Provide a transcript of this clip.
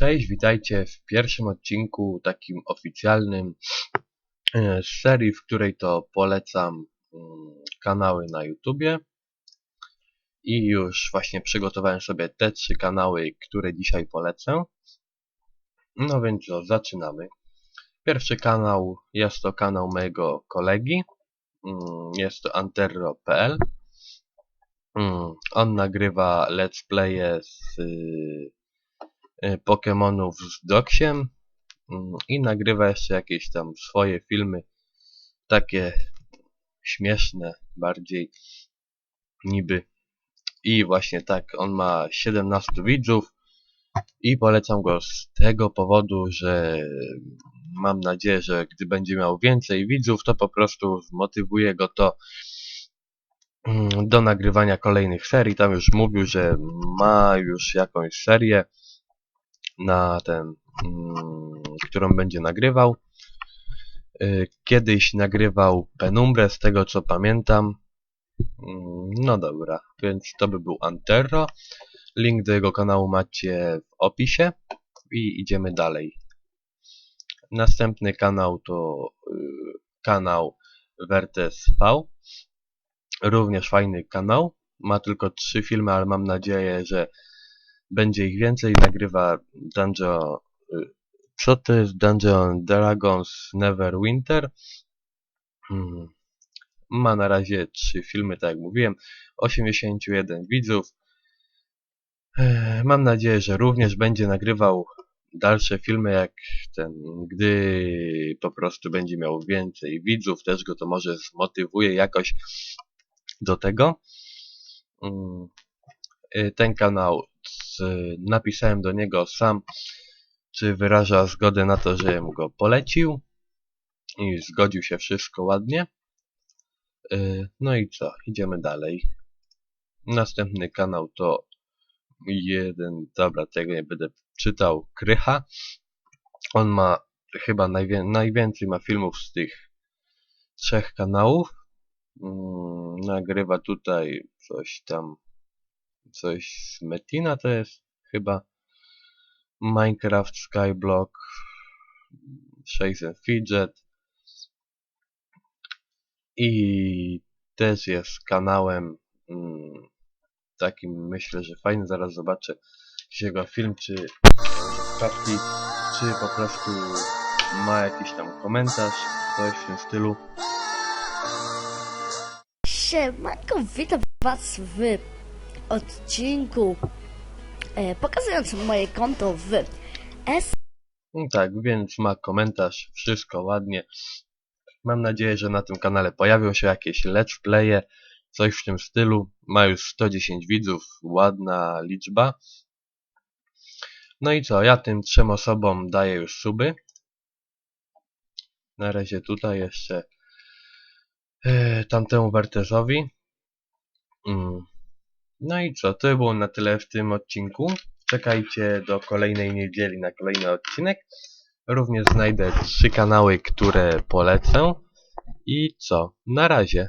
Cześć, witajcie w pierwszym odcinku takim oficjalnym e, z serii, w której to polecam mm, kanały na YouTubie. I już właśnie przygotowałem sobie te trzy kanały, które dzisiaj polecę. No więc co, zaczynamy. Pierwszy kanał jest to kanał mojego kolegi. Mm, Jest to anterro.pl. Mm, On nagrywa let's playe z y, Pokemonów z Doksiem mm, i nagrywa jeszcze jakieś tam swoje filmy, takie śmieszne bardziej niby. I właśnie tak, on ma 17 widzów i polecam go z tego powodu, że mam nadzieję, że gdy będzie miał więcej widzów, to po prostu zmotywuje go to mm, do nagrywania kolejnych serii. Tam już mówił, że ma już jakąś serię na ten, mm, którą będzie nagrywał. Y, Kiedyś nagrywał Penumbrę, z tego co pamiętam. Mm, No dobra, więc to by był Antero. Link do jego kanału macie w opisie i idziemy dalej. Następny kanał to y, kanał Vertes V. Również fajny kanał. Ma tylko trzy filmy, ale mam nadzieję, że będzie ich więcej. Nagrywa Dungeon. y, Co to jest Dungeon Dragons Neverwinter? Hmm. Ma na razie trzy filmy, tak jak mówiłem. 81 widzów. Eee, Mam nadzieję, że również będzie nagrywał dalsze filmy, jak ten, gdy po prostu będzie miał więcej widzów, też go to może zmotywuje jakoś do tego. Mm, y, Ten kanał napisałem do niego sam, czy wyraża zgodę na to, że mu go polecił i zgodził się wszystko ładnie. Y, No i co? Idziemy dalej. Następny kanał to jeden, dobra, tego nie będę czytał, Krycha. On ma chyba najwię najwięcej ma filmów z tych trzech kanałów. Mm, nagrywa tutaj coś tam, coś z Metina to jest chyba. Minecraft Skyblock, Shakes and Fidget. I też jest kanałem mm, takim myślę, że fajny. Zaraz zobaczę jakiś jego film, czy wpadki, czy po prostu ma jakiś tam komentarz, coś w tym stylu. Siemanko, witam was w odcinku e, pokazującym moje konto w S. No tak, więc ma komentarz, wszystko ładnie. Mam nadzieję, że na tym kanale pojawią się jakieś let's playe, coś w tym stylu. Ma już 110 widzów, ładna liczba. No i co, ja tym trzem osobom daję już suby. Na razie tutaj jeszcze yy, tamtemu Wertezowi. Mm. No i co, to było na tyle w tym odcinku. Czekajcie do kolejnej niedzieli na kolejny odcinek. Również znajdę trzy kanały, które polecę. I co? Na razie.